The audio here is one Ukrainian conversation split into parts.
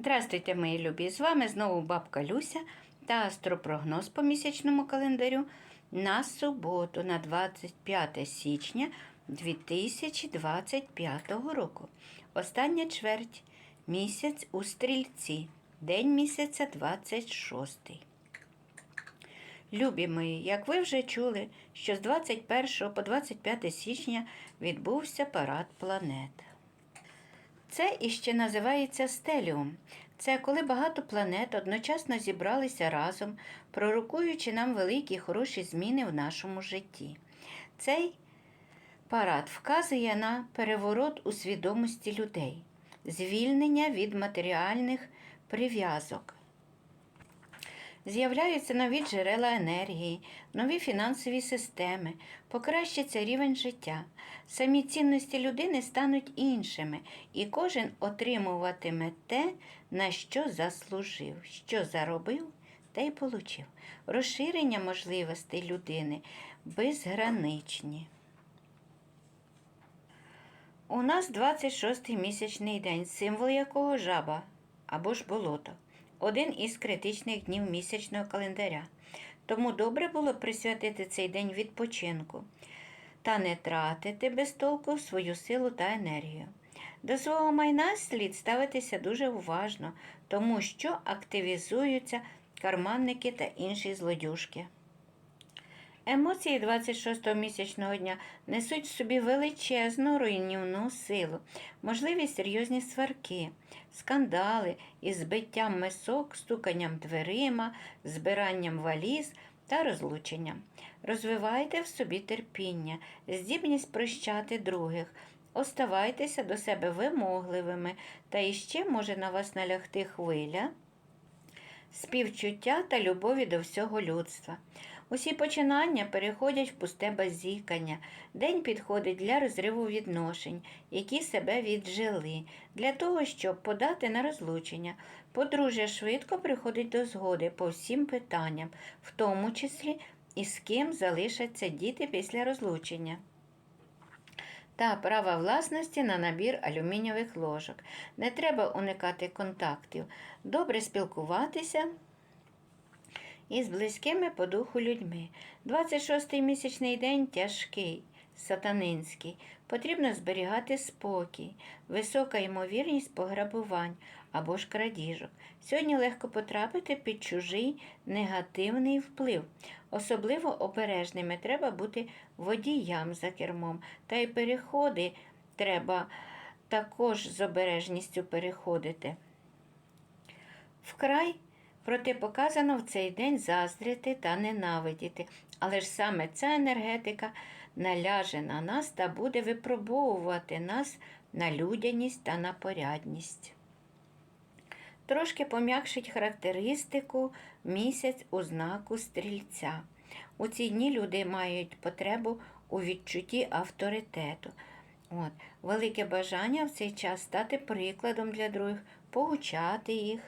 Здравствуйте, мої любі! З вами знову бабка Люся та астропрогноз по місячному календарю на суботу, на 25 січня 2025 року. Остання чверть місяць у стрільці, день місяця 26. Любі мої, як ви вже чули, що з 21 по 25 січня відбувся парад планет. Це іще називається стеліум. Це коли багато планет одночасно зібралися разом, пророкуючи нам великі і хороші зміни в нашому житті. Цей парад вказує на переворот у свідомості людей, звільнення від матеріальних прив'язок. З'являються нові джерела енергії, нові фінансові системи, покращиться рівень життя. Самі цінності людини стануть іншими, і кожен отримуватиме те, на що заслужив, що заробив, те й получив. Розширення можливостей людини безграничні. У нас 26-й місячний день, символ якого жаба або ж болото. Один із критичних днів місячного календаря. Тому добре було присвятити цей день відпочинку та не тратити без толку свою силу та енергію. До свого майна слід ставитися дуже уважно, тому що активізуються карманники та інші злодюжки. Емоції 26-го місячного дня несуть в собі величезну руйнівну силу, можливі серйозні сварки, скандали із збиттям мисок, стуканням дверима, збиранням валіз та розлученням. Розвивайте в собі терпіння, здібність прощати других, оставайтеся до себе вимогливими, та іще може на вас налягти хвиля співчуття та любові до всього людства. Усі починання переходять в пусте базікання. День підходить для розриву відношень, які себе віджили, для того, щоб подати на розлучення. Подружжя швидко приходить до згоди по всім питанням, в тому числі і з ким залишаться діти після розлучення та права власності на набір алюмінієвих ложок. Не треба уникати контактів, добре спілкуватися із близькими по духу людьми. 26-й місячний день тяжкий. Сатанинський, потрібно зберігати спокій, висока ймовірність пограбувань або ж крадіжок. Сьогодні легко потрапити під чужий негативний вплив. Особливо обережними треба бути водіям за кермом, та й переходи треба також з обережністю переходити. Вкрай протипоказано в цей день заздрити та ненавидіти, але ж саме ця енергетика наляже на нас та буде випробовувати нас на людяність та на порядність. Трошки пом'якшить характеристику місяць у знаку стрільця. У ці дні люди мають потребу у відчутті авторитету. От. Велике бажання в цей час стати прикладом для других, поучати їх,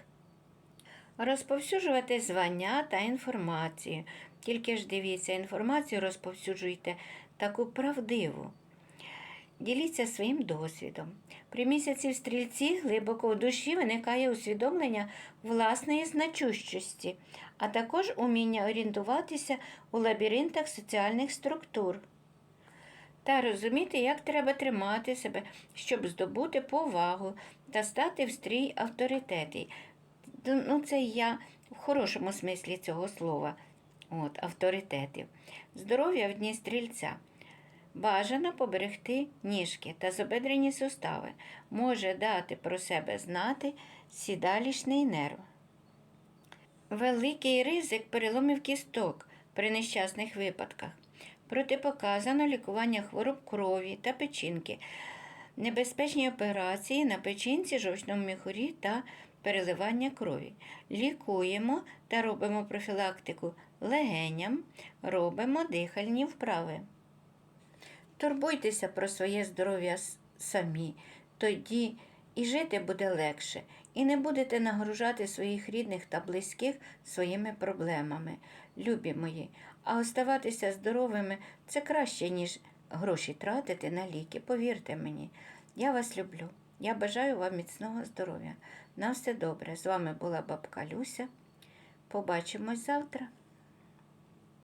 розповсюджувати звання та інформацію. Тільки ж дивіться, інформацію розповсюджуйте таку правдиву. Діліться своїм досвідом. При місяці в стрільці глибоко в душі виникає усвідомлення власної значущості, а також уміння орієнтуватися у лабіринтах соціальних структур та розуміти, як треба тримати себе, щоб здобути повагу та стати в стрій авторитети. Ну, це я в хорошому смислі цього слова. От, авторитетів. Здоров'я в дні стрільця. Бажано поберегти ніжки та забедрені сустави. Може дати про себе знати сідалішний нерв. Великий ризик переломів кісток при нещасних випадках. Протипоказано лікування хвороб крові та печінки, небезпечні операції на печінці, жовчному міхурі та переливання крові. Лікуємо та робимо профілактику легеням, робимо дихальні вправи. Турбуйтеся про своє здоров'я самі, тоді і жити буде легше, і не будете нагружати своїх рідних та близьких своїми проблемами, любі мої, а оставатися здоровими це краще, ніж гроші тратити на ліки. Повірте мені, я вас люблю. Я бажаю вам міцного здоров'я. На все добре. З вами була бабка Люся. Побачимось завтра.